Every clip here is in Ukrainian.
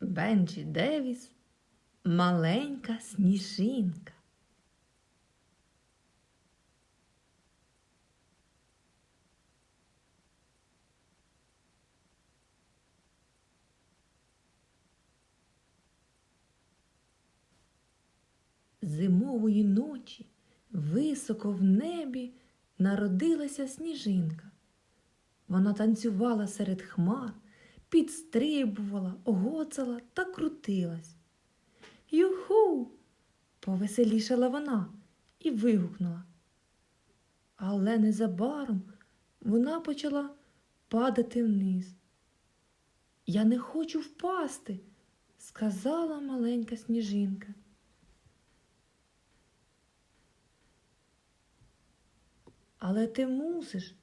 Бенджі Девіс, маленька сніжинка. Зимової ночі високо в небі народилася сніжинка. Вона танцювала серед хмар, підстрибувала, огоцала та крутилась. Юху. повеселішала вона і вигукнула. Але незабаром вона почала падати вниз. Я не хочу впасти, сказала маленька сніжинка. Але ти мусиш,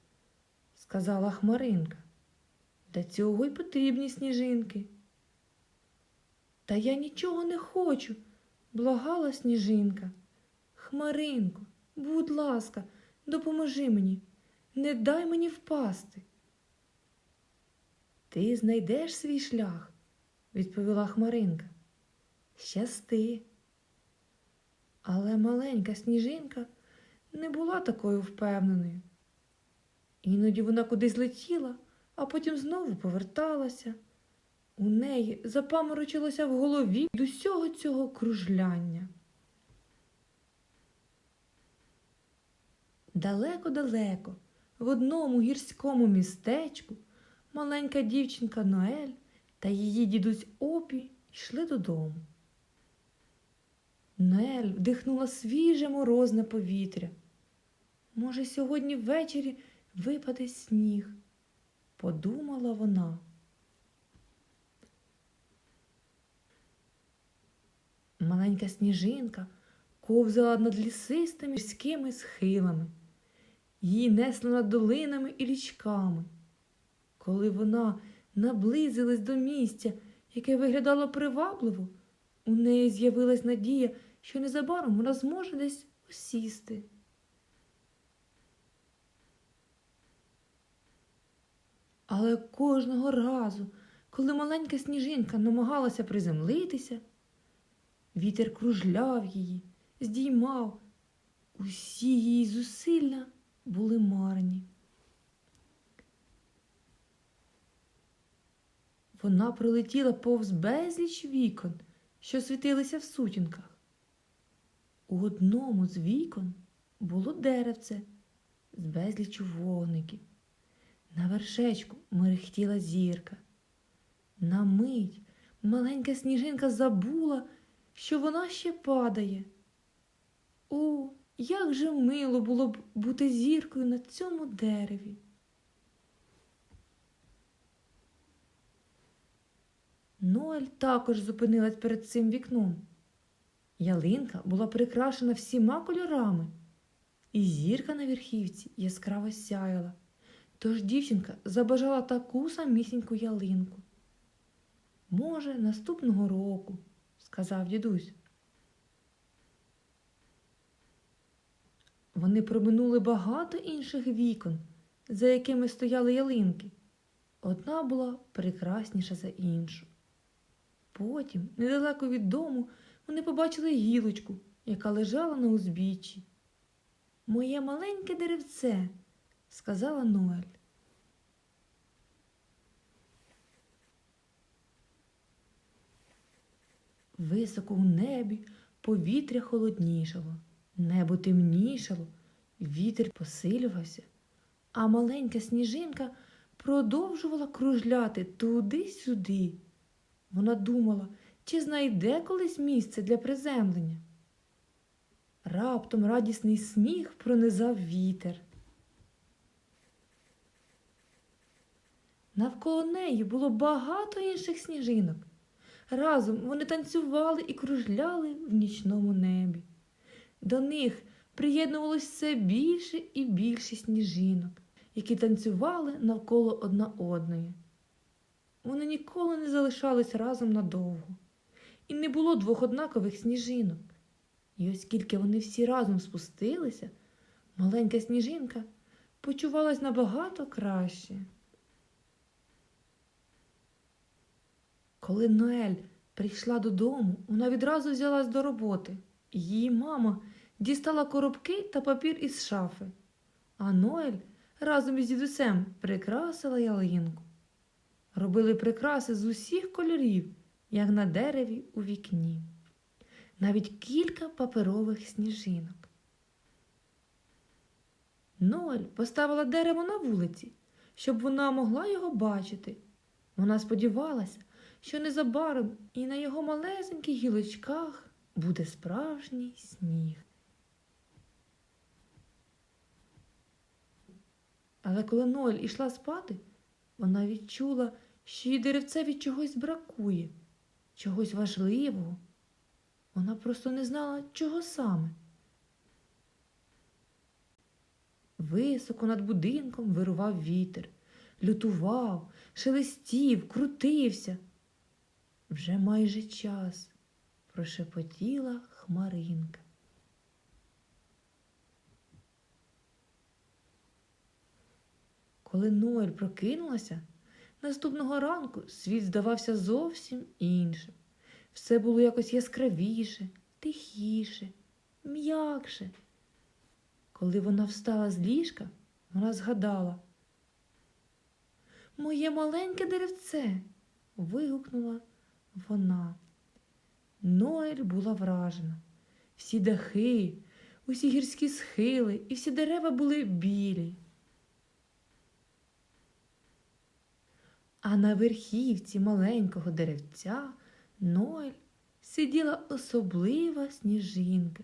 сказала Хмаринка. Для цього й потрібні сніжинки. Та я нічого не хочу, благала сніжинка. Хмаринко, будь ласка, допоможи мені, не дай мені впасти. Ти знайдеш свій шлях, відповіла Хмаринка. Щасти. Але маленька сніжинка не була такою впевненою. Іноді вона кудись летіла, а потім знову поверталася. У неї запаморочилося в голові від усього цього кружляння. Далеко-далеко, в одному гірському містечку, маленька дівчинка Ноель та її дідусь Опі йшли додому. Ноель вдихнула свіже морозне повітря. Може, сьогодні ввечері випаде сніг, подумала вона. Маленька сніжинка ковзала над лісистими міськими схилами, її несло над долинами і річками. Коли вона наблизилась до місця, яке виглядало привабливо, у неї з'явилась надія, що незабаром вона зможе десь осісти. Але кожного разу, коли маленька сніжинка намагалася приземлитися, вітер кружляв її, здіймав, усі її зусилля були марні. Вона пролетіла повз безліч вікон, що світилися в сутінках. У одному з вікон було деревце з безліччю вогників. На вершечку мерехтіла зірка. На мить маленька сніжинка забула, що вона ще падає. О, як же мило було б бути зіркою на цьому дереві. Ноель також зупинилась перед цим вікном. Ялинка була прикрашена всіма кольорами, і зірка на верхівці яскраво сяяла. Тож дівчинка забажала таку самісіньку ялинку. Може, наступного року, сказав дідусь. Вони проминули багато інших вікон, за якими стояли ялинки. Одна була прекрасніша за іншу. Потім, недалеко від дому, вони побачили гілочку, яка лежала на узбіччі. Моє маленьке деревце, сказала Ноель. Високо в небі повітря холоднішало, небо темнішало, вітер посилювався, а маленька сніжинка продовжувала кружляти туди-сюди. Вона думала, чи знайде колись місце для приземлення. Раптом радісний сміх пронизав вітер. Навколо неї було багато інших сніжинок. Разом вони танцювали і кружляли в нічному небі. До них приєднувалось все більше і більше сніжинок, які танцювали навколо одна одної. Вони ніколи не залишались разом надовго, і не було двох однакових сніжинок. І оскільки вони всі разом спустилися, маленька сніжинка почувалась набагато краще. Коли Ноель прийшла додому, вона відразу взялась до роботи. Її мама дістала коробки та папір із шафи, а Ноель разом із дідусем прикрасила ялинку. Робили прикраси з усіх кольорів, як на дереві у вікні, навіть кілька паперових сніжинок. Ноель поставила дерево на вулиці, щоб вона могла його бачити. Вона сподівалася, що незабаром і на його малесеньких гілочках буде справжній сніг. Але коли Ноель ішла спати, вона відчула, що їй деревце від чогось бракує, чогось важливого. Вона просто не знала, чого саме. Високо над будинком вирував вітер, лютував, шелестів, крутився. Вже майже час, прошепотіла хмаринка. Коли Ноель прокинулася, наступного ранку світ здавався зовсім іншим. Все було якось яскравіше, тихіше, м'якше. Коли вона встала з ліжка, вона згадала. Моє маленьке деревце. вигукнула вона. Ноель була вражена. Всі дахи, усі гірські схили і всі дерева були білі. А на верхівці маленького деревця Ноель сиділа особлива сніжинка.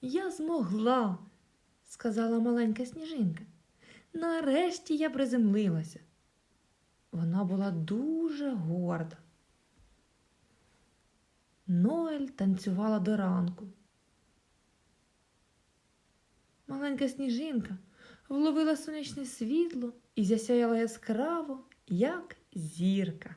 Я змогла, сказала маленька сніжинка. Нарешті я приземлилася. Вона була дуже горда. Ноель танцювала до ранку. Маленька сніжинка вловила сонячне світло і засяяла яскраво, як зірка.